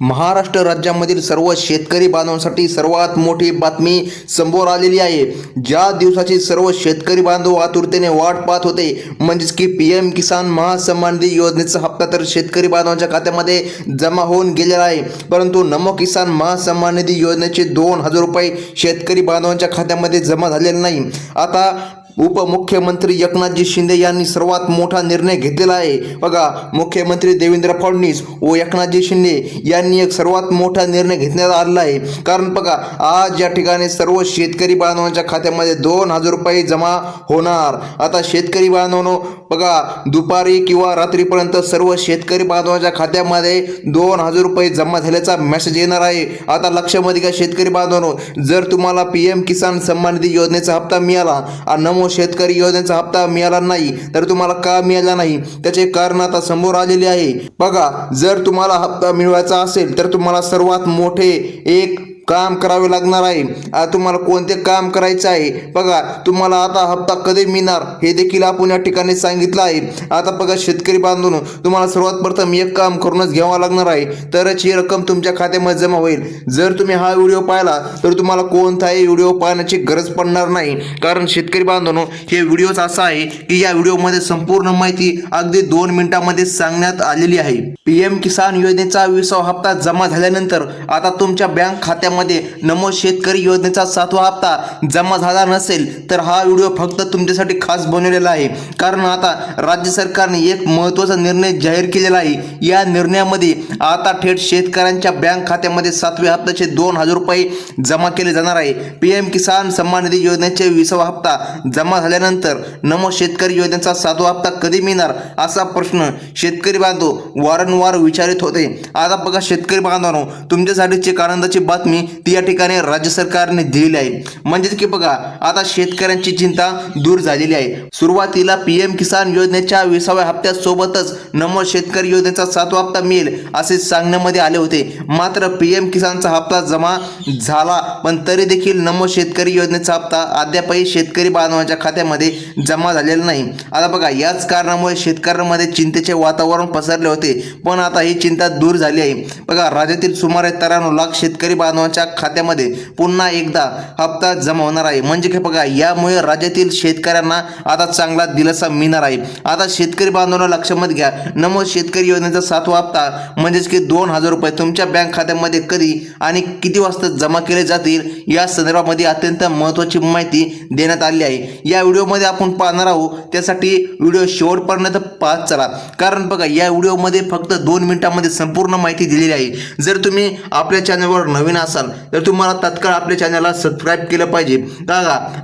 महाराष्ट्र राज्यामधील सर्व शेतकरी बांधवांसाठी सर्वात मोठी बातमी समोर आलेली आहे. ज्या दिवसाची सर्व शेतकरी बांधव आतुरतेने वाट पाहत होते म्हणजेच की पी एम किसान महासन्मान निधी योजनेचा हप्ता तर शेतकरी बांधवांच्या खात्यामध्ये जमा होऊन गेलेला आहे. परंतु नमो किसान महासन्मान निधी योजनेचे दोन हजार रुपये शेतकरी बांधवांच्या खात्यामध्ये जमा झालेले नाही. आता उपमुख्यमंत्री एकनाथजी शिंदे यांनी सर्वात मोठा निर्णय घेतलेला आहे. बघा मुख्यमंत्री देवेंद्र फडणवीस व एकनाथजी शिंदे यांनी एक सर्वात मोठा निर्णय घेतण्यात आलेला आहे. कारण बघा आज या ठिकाणी सर्व शेतकरी बांधवांच्या खात्यामध्ये दोन हजार रुपये जमा होणार. आता शेतकरी बांधवांनो बघा दुपारी किंवा रात्रीपर्यंत सर्व शेतकरी बांधवांच्या खात्यामध्ये दोन हजार रुपये जमा झाल्याचा मेसेज येणार आहे. आता लक्षामध्ये घ्या शेतकरी बांधवांनो जर तुम्हाला पी एम किसान सन्मान निधी योजनेचा हप्ता मिळाला आणि नमो शेतकरी योजनेचा हप्ता मिळाला नाही तर तुम्हाला का मिळाला नाही? त्याचे कारण आता समोर आलेले आहे. बघा जर तुम्हाला हप्ता मिळवायचा असेल तर तुम्हाला सर्वात मोठे एक काम करावे लागणार आहे. आ, तुम्हाला कोणते काम करायचे आहे? बघा तुम्हाला आता हप्ता कधी मिळणार? हे देखील आपण या ठिकाणी सांगितलं आहे. आता बघा शेतकरी बांधून तुम्हाला सर्वात प्रथम एक काम करूनच घ्यावा लागणार आहे. तरच ही रक्कम तुमच्या खात्यामध्ये जमा होईल. जर तुम्ही हा व्हिडिओ पाहिला तर तुम्हाला कोणताही व्हिडिओ पाहण्याची गरज पडणार नाही. कारण शेतकरी बांधून हे व्हिडिओच असा आहे की या व्हिडिओमध्ये संपूर्ण माहिती अगदी दोन मिनिटांमध्ये सांगण्यात आलेली आहे. पी एम किसान योजनेचा विसावा हप्ता जमा झाल्यानंतर आता तुमच्या बँक खात्यामध्ये नमो शेतकरी योजनेचा सातवा हप्ता जमा झाला नसेल तर हा व्हिडिओ फक्त तुमच्यासाठी खास बनवलेला आहे. कारण आता राज्य सरकारने एक महत्त्वाचा निर्णय जाहीर केलेला आहे. या निर्णयामध्ये आता थेट शेतकऱ्यांच्या बँक खात्यामध्ये सातव्या हप्त्याचे दोन हजार रुपये जमा केले जाणार आहे. पी एम किसान सन्मान निधी योजनेचे विसावा हप्ता जमा झाल्यानंतर नमो शेतकरी योजनेचा सातवा हप्ता कधी मिळणार असा प्रश्न शेतकरी बांधव वारंवार विचारित होते. आता बघा शेतकरी बांधवांनो तुमच्यासाठीची आनंदाची बातमी ती या ठिकाणी राज्य सरकारने दिलेली आहे. म्हणजेच की बघा आता शेतकऱ्यांची चिंता दूर झालेली आहे. सुरुवातीला पी एम किसान योजनेच्या विसाव्या हप्त्यासोबतच नमो शेतकरी योजनेचा सातवा हप्ता मिळेल असे सांगण्यामध्ये आले होते. मात्र पी एम किसानचा हप्ता जमा झाला पण तरी देखील नमो शेतकरी योजनेचा हप्ता अद्यापही शेतकरी बांधवांच्या खात्यामध्ये जमा झालेला नाही. आता बघा याच कारणामुळे शेतकऱ्यांमध्ये चिंतेचे वातावरण पसरले होते पण आता ही चिंता दूर झाली आहे. बघा राज्यातील सुमारे त्र्याण्णव लाख शेतकरी बांधवांच्या खात्यामध्ये पुन्हा एकदा हप्ता जमा होणार आहे. म्हणजे की बघा यामुळे राज्यातील शेतकऱ्यांना आता चांगला दिलासा मिळणार आहे. आता शेतकरी बांधवांना लक्षामध्ये घ्या नमो शेतकरी योजनेचा सातवा हप्ता म्हणजेच की दोन हजार रुपये तुमच्या बँक खात्यामध्ये कधी आणि किती वाजता जमा केले जातील या संदर्भामध्ये अत्यंत महत्त्वाची माहिती देण्यात आली आहे. या व्हिडिओमध्ये आपण पाहणार आहोत त्यासाठी व्हिडिओ शेवटपर्यंत पाहत चला. कारण बघा या व्हिडिओमध्ये फक्त दोन मिनिटांमध्ये संपूर्ण माहिती दिलेली आहे. जर तुम्ही आपल्या चॅनलवर नवीन असाल तर तुम्हाला तत्काळ आपल्या चॅनलला सबस्क्राईब केलं पाहिजे. का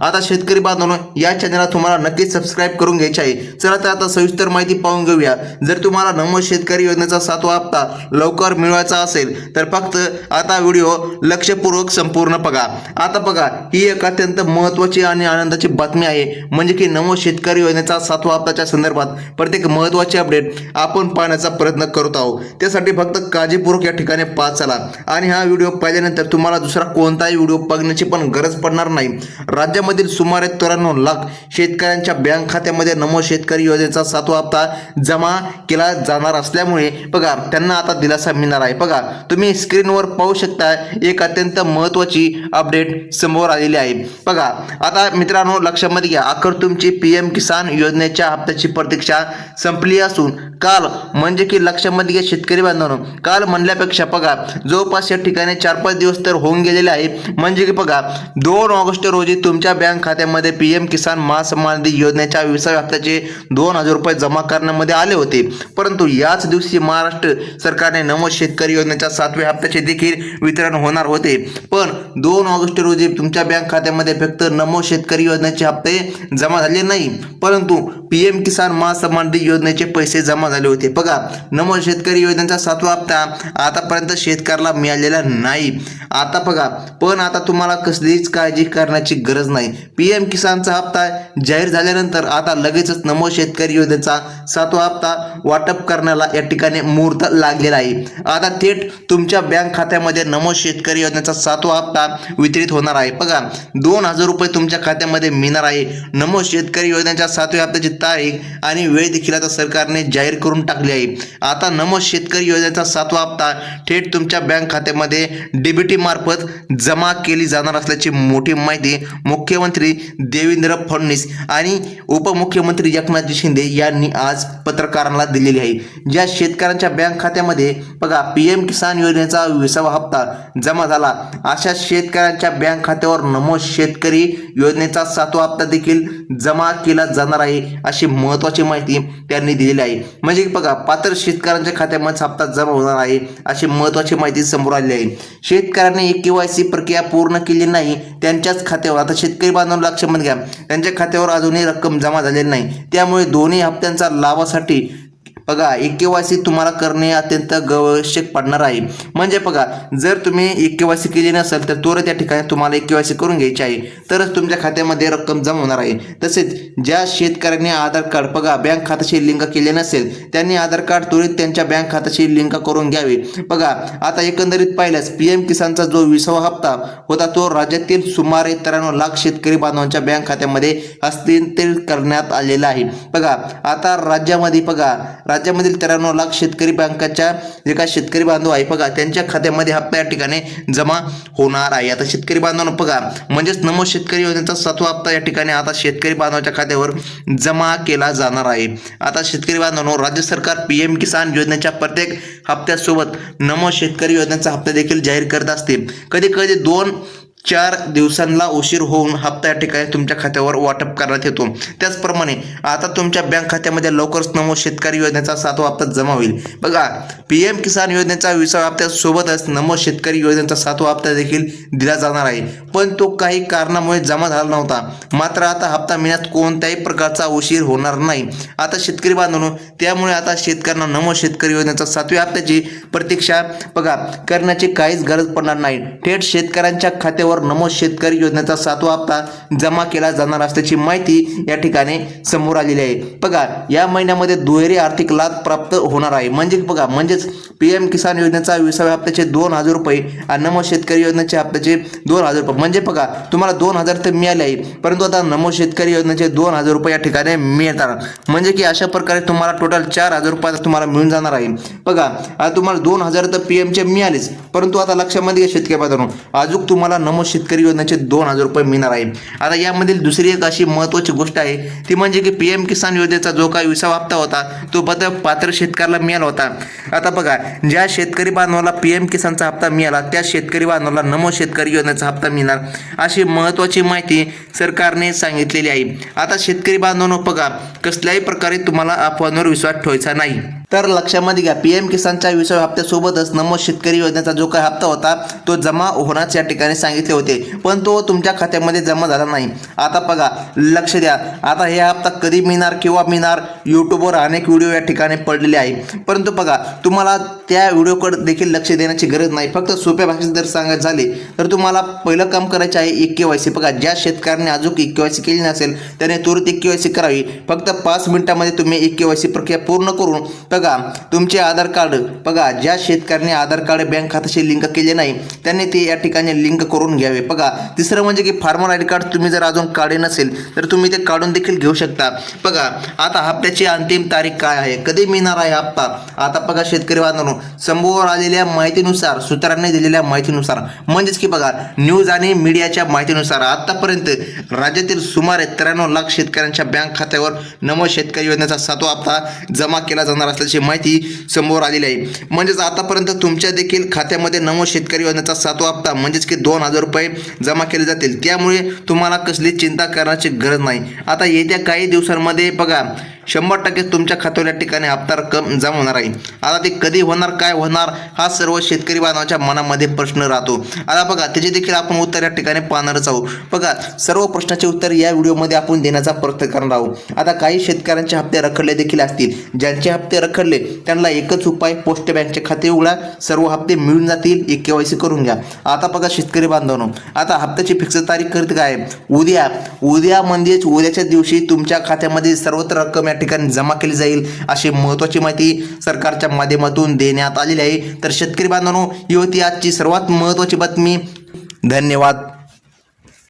आता शेतकरी बांधवांनो या चॅनलला तुम्हाला नक्कीच सबस्क्राईब करून घ्यायचे आहे. चला तर आता सविस्तर माहिती पाहून घेऊया. जर तुम्हाला नमो शेतकरी योजनेचा सातवा हप्ता लवकर मिळवायचा असेल तर फक्त आता व्हिडिओ लक्षपूर्वक संपूर्ण बघा. आता बघा ही एक अत्यंत महत्त्वाची आणि आनंदाची बातमी आहे. म्हणजे की नमो शेतकरी योजनेचा सातवा हप्ताच्या संदर्भात प्रत्येक महत्त्वाचे अपडेट आपण पाहण्याचा प्रयत्न करत आहोत. त्यासाठी फक्त काळजीपूर्वक या ठिकाणी पाच चला. आणि हा व्हिडिओ पाहिल्यानंतर तुम्हाला दुसरा कोणताही व्हिडिओ बघण्याची पण गरज पडणार नाही. राज्यामधील सुमारे त्र्याण्णव लाख शेतकऱ्यांच्या बँक खात्यामध्ये नमो शेतकरी योजनेचा सातवा हप्ता जमा केला जाणार असल्यामुळे बघा त्यांना आता दिलासा मिळणार आहे. बघा तुम्ही स्क्रीनवर पाहू शकता एक अत्यंत महत्त्वाची अपडेट समोर आलेली आहे. बघा आता मित्रांनो लक्षामध्ये घ्या अखेर तुमची पी एम किसान योजनेच्या हप्त्याची प्रतीक्षा संपली असून काल म्हणजे की लक्षामध्ये घ्या शेतकरी बांधवांनो काल म्हणल्यापेक्षा बघा जवळपास या ठिकाणी चार पाच दिवस तर होऊन गेलेले आहे. म्हणजे की बघा दोन ऑगस्ट रोजी तुमच्या बँक खात्यामध्ये पी एम किसान महासन्मान निधी योजनेच्या विसाव्या हप्त्याचे दोन हजार रुपये जमा करण्यामध्ये आले होते. परंतु याच दिवशी महाराष्ट्र सरकारने नमो शेतकरी योजनेच्या सातव्या हप्त्याचे देखील वितरण होणार होते. पण दोन ऑगस्ट रोजी तुमच्या बँक खात्यामध्ये फक्त नमो शेतकरी योजनेचे हप्ते जमा झाले नाही. परंतु पी एम किसान महासन्मान निधी योजनेचे पैसे जमा झाले होते. बघा नमो शेतकरी योजनेचा सातवा हप्ता आतापर्यंत शेतकऱ्याला मिळालेला नाही. आता बघा पण आता तुम्हाला कसलीच काळजी करण्याची गरज नाही. पी एम किसानचा हप्ता जाहीर झाल्यानंतर आता लगेचच नमो शेतकरी योजनेचा सातवा हप्ता वाटप करण्याला या ठिकाणी मुहूर्त लागलेला आहे. आता थेट तुमच्या बँक खात्यामध्ये नमो शेतकरी योजनेचा सातवा हप्ता वितरित होणार आहे. बघा दोन हजार रुपये तुमच्या खात्यामध्ये मिळणार आहे. नमो शेतकरी योजनेच्या सातव्या हप्त्याची तारीख आणि वेळ देखील आता सरकारने जाहीर करून टाकली आहे. आता नमो शेतकरी योजनेचा सातवा हप्ता थेट तुमच्या बँक खात्यामध्ये डेबिट मार्फत जमा केली जाणार असल्याची मोठी माहिती मुख्यमंत्री देवेंद्र फडणवीस आणि उपमुख्यमंत्री एकनाथजी शिंदे यांनी आज पत्रकारांना दिलेली आहे. ज्या शेतकऱ्यांच्या बँक खात्यामध्ये बघा पी एम किसान योजनेचा विसावा हप्ता जमा झाला. अशा शेतकऱ्यांच्या बँक खात्यावर नमो शेतकरी योजनेचा सातवा हप्ता देखील जमा केला जाणार आहे अशी महत्त्वाची माहिती त्यांनी दिलेली आहे. म्हणजे बघा पात्र शेतकऱ्यांच्या खात्यामध्ये हप्ता जमा होणार आहे अशी महत्त्वाची माहिती समोर आली आहे. शेतकरी शेतकऱ्यांनी एक केवायसी प्रक्रिया पूर्ण केली नाही त्यांच्याच खात्यावर. आता शेतकरी बांधवांना लक्षामध्ये घ्या. त्यांच्या खात्यावर अजूनही रक्कम जमा झालेली नाही. त्यामुळे दोन्ही हप्त्यांचा लाभासाठी बघा एक केवायसी तुम्हाला करणे अत्यंत आवश्यक पडणार आहे. म्हणजे बघा जर तुम्ही एक केवायसी केली नसेल तर त्वरित त्या ठिकाणी तुम्हाला एक केवायसी करून घ्यायची आहे. तरच तुमच्या खात्यामध्ये रक्कम जमा होणार आहे. तसेच ज्या शेतकऱ्यांनी आधार कार्ड बघा बँक खात्याशी लिंक केले नसेल त्यांनी आधार कार्ड त्वरित त्यांच्या बँक खात्याशी लिंक करून घ्यावे. बघा आता एकंदरीत पाहिल्यास पी एम किसानचा जो विसावा हप्ता होता तो राज्यातील सुमारे त्र्याण्णव लाख शेतकरी बांधवांच्या बँक खात्यामध्ये हस्तांतरित करण्यात आलेला आहे. बघा आता राज्यामध्ये बघा राज्यामधील त्र्याण्णव लाख शेतकरी बँकाच्या जे काय शेतकरी बांधव आहे बघा त्यांच्या खात्यामध्ये हप्ता या ठिकाणी जमा होणार आहे. आता शेतकरी बांधवांना बघा म्हणजेच नमो शेतकरी योजनेचा सातवा हप्ता या ठिकाणी आता शेतकरी बांधवाच्या खात्यावर जमा केला जाणार आहे. आता शेतकरी बांधवांनो राज्य सरकार पी एम किसान योजनेच्या प्रत्येक हप्त्यासोबत नमो शेतकरी योजनेचा हप्ता देखील जाहीर करत असते. कधी कधी दोन चार दिवसांना उशीर होऊन हप्ता या ठिकाणी तुमच्या खात्यावर वाटप करण्यात येतो. त्याचप्रमाणे आता तुमच्या बँक खात्यामध्ये लवकरच नमो शेतकरी योजनेचा सातवा हप्ता जमा होईल. बघा पी एम किसान योजनेचा विसाव्या हप्त्यासोबतच नमो शेतकरी योजनेचा सातवा हप्ता देखील दिला जाणार आहे. पण तो काही कारणामुळे जमा झाला नव्हता. मात्र आता हप्ता मिळण्यात कोणत्याही प्रकारचा उशीर होणार नाही. आता शेतकरी बांधवनो त्यामुळे आता शेतकऱ्यांना नमो शेतकरी योजनेचा सातव्या हप्त्याची प्रतीक्षा बघा करण्याची काहीच गरज पडणार नाही. थेट शेतकऱ्यांच्या खात्यावर खात्यावर नमो शेतकरी योजनेचा सातवा हप्ता जमा केला जाणार असल्याची माहिती या ठिकाणी समोर आलेली आहे. बघा या महिन्यामध्ये दुहेरी आर्थिक लाभ प्राप्त होणार आहे. म्हणजे बघा म्हणजेच पी एम किसान योजनेचा विसाव्या हप्त्याचे दोन हजार रुपये आणि नमो शेतकरी योजनेच्या हप्त्याचे दोन हजार रुपये. म्हणजे बघा तुम्हाला दोन हजार तर मिळाले आहे परंतु आता नमो शेतकरी योजनेचे दोन हजार रुपये या ठिकाणी मिळतात. म्हणजे की अशा प्रकारे तुम्हाला टोटल चार हजार रुपये तुम्हाला मिळून जाणार आहे. बघा आता तुम्हाला दोन हजार तर पी एमचे मिळालेच परंतु आता लक्षामध्ये घ्या शेतकरी बाजारून अजून तुम्हाला नमो शेतकरी योजनेचे दोन हजार रुपये मिळणार आहे. आता यामधील दुसरी एक अशी महत्त्वाची गोष्ट आहे ती म्हणजे की पी एम किसान योजनेचा जो काही विसावा हप्ता होता तो पत्र पात्र शेतकऱ्याला मिळाला होता. आता बघा ज्या शेतकरी बांधवाला पी एम किसानचा हप्ता मिळाला त्या शेतकरी बांधवाला नमो शेतकरी योजनेचा हप्ता मिळणार. अशी महत्त्वाची माहिती सरकारने सांगितलेली आहे. आता शेतकरी बांधवांनो बघा कसल्याही प्रकारे तुम्हाला अफवांवर विश्वास ठेवायचा नाही. तर लक्षामध्ये घ्या पी एम किसानच्या विसाव्या हप्त्यासोबतच नमो शेतकरी योजनेचा जो काही हप्ता होता तो जमा होण्यास या ठिकाणी सांगितले होते. पण तो तुमच्या खात्यामध्ये जमा झाला नाही. आता बघा लक्ष द्या. आता हे हप्ता कधी मिळणार किंवा मिळणार? यूट्यूबवर अनेक व्हिडिओ या ठिकाणी पडलेले आहे. परंतु बघा तुम्हाला त्या व्हिडिओकडे देखील लक्ष देण्याची गरज नाही. फक्त सोप्या भाषेत जर सांगायचं झाले तर तुम्हाला पहिलं काम करायचे आहे एक के वाय सी. बघा ज्या शेतकऱ्यांनी अजून एक के वाय सी केली नसेल त्याने त्वरित एक के वाय सी करावी. फक्त पाच मिनिटामध्ये तुम्ही एक के वाय सी प्रक्रिया पूर्ण करून बघा तुमचे आधार कार्ड बघा ज्या शेतकऱ्यांनी आधार कार्ड बँक खात्याशी लिंक केले नाही त्यांनी ते या ठिकाणी लिंक करून घ्यावे. बघा तिसरं म्हणजे की फार्मर आय डी कार्ड तुम्ही जर अजून काढे नसेल तर तुम्ही ते काढून देखील घेऊ शकता. बघा आता हप्त्याची अंतिम तारीख काय आहे? कधी मिळणार आहे हप्ता? आता बघा शेतकरी बांधवांनो समोर आलेल्या माहितीनुसार सूत्रांनी दिलेल्या माहितीनुसार. म्हणजेच की बघा न्यूज आणि मीडियाच्या माहितीनुसार आतापर्यंत राज्यातील सुमारे त्र्याण्णव लाख शेतकऱ्यांच्या बँक खात्यावर नमो शेतकरी योजनेचा सातवा हप्ता जमा केला जाणार असल्याची माहिती समोर आलेली आहे. म्हणजेच आतापर्यंत तुमच्या देखील खात्यामध्ये नमो शेतकरी योजनेचा सातवा हप्ता म्हणजेच की दोन हजार रुपये जमा केले जातील. त्यामुळे तुम्हाला कसली चिंता करण्याची गरज नाही. आता येत्या काही दिवसांमध्ये बघा शंभर टक्के तुमच्या खात्यावर या ठिकाणी हप्ता रक्कम जमा होणार आहे. आता ते कधी होणार काय होणार हा सर्व शेतकरी बांधवाच्या मनामध्ये प्रश्न राहतो. आता बघा त्याचे देखील आपण उत्तर या ठिकाणी पाहणारच आहोत. बघा सर्व प्रश्नाचे उत्तर या व्हिडिओमध्ये आपण देण्याचा प्रयत्न करणार आहोत. आता काही शेतकऱ्यांचे हप्ते रखडले देखील असतील. ज्यांचे हप्ते रखडले त्यांना एकच उपाय पोस्ट बँकचे खाते उघडा सर्व हप्ते मिळून जातील एक केवायसी करून घ्या. आता बघा शेतकरी बांधवांनो आता हप्त्याची फिक्स तारीख करते काय उद्या. उद्या म्हणजेच उद्याच्या दिवशी तुमच्या खात्यामध्ये सर्वत्र रक्कम या ठिकाणी जमा केली जाईल अशी महत्त्वाची माहिती सरकारच्या माध्यमातून देण्यात आलेली आहे. तर शेतकरी बांधवांनो ही होती आजची सर्वात महत्त्वाची बातमी. धन्यवाद.